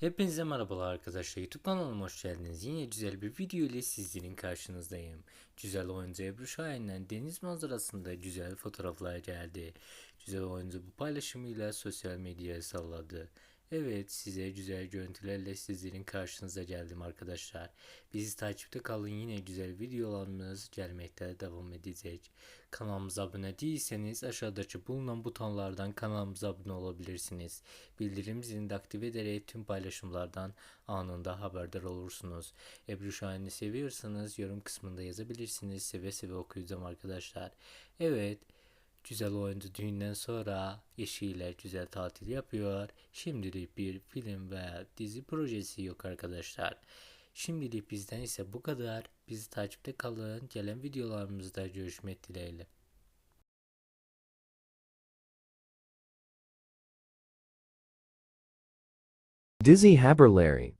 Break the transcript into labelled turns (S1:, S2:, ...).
S1: Hepinize merhabalar arkadaşlar. YouTube kanalıma hoş geldiniz. Yine güzel bir video ile sizlerin karşınızdayım. Güzel oyuncu Ebru Şahin'den deniz manzarasında güzel fotoğraflar geldi. Güzel oyuncu bu paylaşımıyla sosyal medyaya salladı. Evet size güzel görüntülerle sizlerin karşınıza geldim arkadaşlar. Bizi takipte kalın yine güzel videolarımız gelmekte devam edecek. Kanalımıza abone değilseniz aşağıdaki bulunan butonlardan kanalımıza abone olabilirsiniz. Bildirim zilini de aktive ederek tüm paylaşımlardan anında haberdar olursunuz. Ebru Şahin'i seviyorsanız yorum kısmında yazabilirsiniz. Seve seve okuyacağım arkadaşlar. Evet. Güzel oyuncu düğünden sonra eşiyle güzel tatil yapıyor. Şimdilik bir film veya dizi projesi yok arkadaşlar. Şimdilik bizden ise bu kadar. Bizi takipte kalın. Gelen videolarımızda görüşmek dileğiyle.
S2: Dizzy Haberlary